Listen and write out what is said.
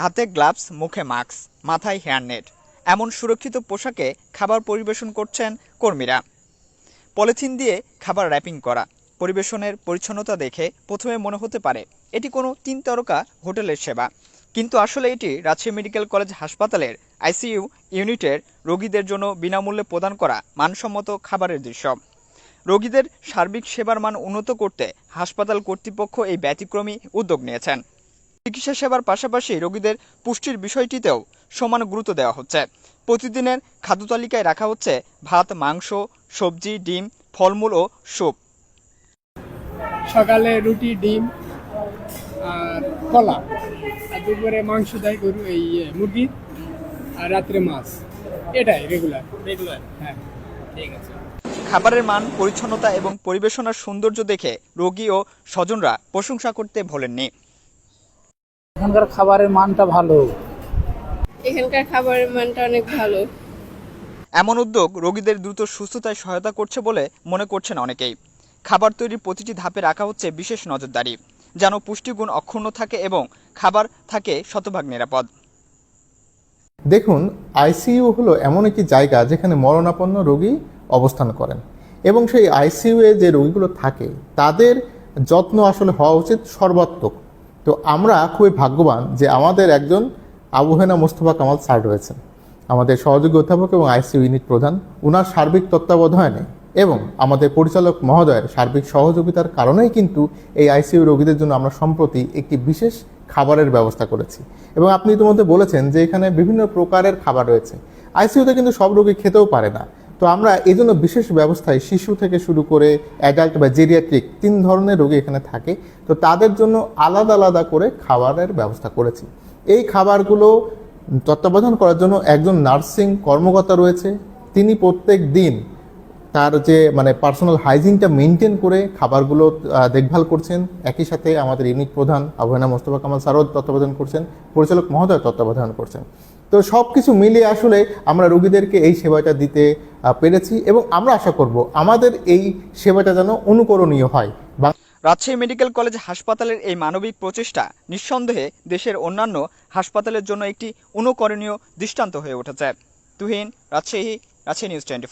হাতে গ্লাভস, মুখে মাস্ক, মাথায় হেয়ারনেট এমন সুরক্ষিত পোশাকে খাবার পরিবেশন করছেন কর্মীরা। পলিথিন দিয়ে খাবার র্যাপিং করা, পরিবেশনের পরিচ্ছন্নতা দেখে প্রথমে মনে হতে পারে, এটি কোনো তিন তারকা হোটেলের সেবা। কিন্তু আসলে এটি রাজশাহী মেডিকেল কলেজ হাসপাতালের আইসিইউ ইউনিটের রোগীদের জন্য বিনামূল্যে প্রদান করা মানসম্মত খাবারের দৃশ্য। রোগীদের সার্বিক সেবার মান উন্নত করতে হাসপাতাল কর্তৃপক্ষ এই ব্যতিক্রমী উদ্যোগ নিয়েছেন। চিকিৎসা সেবার পাশাপাশি রোগীদের পুষ্টির বিষয়টিতেও সমান গুরুত্ব দেওয়া হচ্ছে। প্রতিদিনের খাদ্য তালিকায় রাখা হচ্ছে ভাত মাংস সবজি ডিম ফলমূল ও স্যুপ। সকালে রুটি ডিম আর কলা। আর দুপুরে মাংস দেয় গরু এই ইয়ে, মুরগির আর রাত্রে মাছ। এটাই রেগুলার রেগুলার হ্যাঁ। ঠিক আছে। খাবারের মান পরিচ্ছন্নতা এবং পরিবেশনার সৌন্দর্য দেখে রোগী ও স্বজনরা প্রশংসা করতে ভোলেননি। এখানকার খাবারের মানটা ভালো। এখানকার খাবারের মানটা অনেক ভালো। এমন উদ্যোগ রোগীদের দ্রুত সুস্থতায় সহায়তা করছে বলে মনে করছেন অনেকেই। খাবার তৈরির প্রতিটি ধাপে রাখা হচ্ছে বিশেষ নজরদারি যেন পুষ্টিগুণ অক্ষুণ্ণ থাকে এবং খাবার থাকে শতভাগ নিরাপদ। দেখুন আইসিইউ হলো এমন একটি জায়গা যেখানে মরণাপন্ন রোগী অবস্থান করেন এবং সেই আইসিইউয়ে যে রোগীগুলো থাকে তাদের যত্ন আসলে হওয়া উচিত সর্বাত্মক। তো আমরা খুবই ভাগ্যবান যে আমাদের একজন আবুহেনা মোস্তফা কামাল স্যার রয়েছেন। আমাদের সহযোগী অধ্যাপক এবং আইসিইউ ইউনিট প্রধান। উনার সার্বিক তত্ত্বাবধানে এবং আমাদের পরিচালক মহোদয়ের সার্বিক সহযোগিতার কারণেই কিন্তু এই আইসিইউ রোগীদের জন্য আমরা সম্প্রতি একটি বিশেষ খাবারের ব্যবস্থা করেছি। এবং আপনি ইতিমধ্যে বলেছেন যে এখানে বিভিন্ন প্রকারের খাবার রয়েছে। আইসিইউতে কিন্তু সব রোগী খেতেও পারে না। তো আমরা এই জন্য বিশেষ ব্যবস্থায় শিশু থেকে শুরু করে অ্যাডাল্ট বা জেরিয়াট্রিক তিন ধরনের রোগী এখানে থাকে। তো তাদের জন্য আলাদা আলাদা করে খাবারের ব্যবস্থা করেছি। এই খাবারগুলো তত্ত্বাবধান করার জন্য একজন নার্সিং কর্মকর্তা রয়েছে। তিনি প্রত্যেক দিন তার যে মানে পার্সোনাল হাইজিনটা মেনটেন করে খাবারগুলো দেখভাল করছেন। একই সাথে আমাদের ইউনিট প্রধান আবহানা মোস্তফা কামাল সারদ তত্ত্বাবধান করছেন। পরিচালক মহোদয় তত্ত্বাবধান করছেন। তো সব কিছু মিলিয়ে আসলে আমরা রুগীদেরকে এই সেবাটা দিতে পেরেছি এবং আমরা আশা করব আমাদের এই সেবাটা যেন অনুকরণীয় হয়। রাজশাহী মেডিকেল কলেজ হাসপাতালের এই মানবিক প্রচেষ্টা নিঃসন্দেহে দেশের অন্যান্য হাসপাতালের জন্য একটি অনুকরণীয় দৃষ্টান্ত হয়ে উঠেছে। Tuhin, Rajshahi Rajshahi news twenty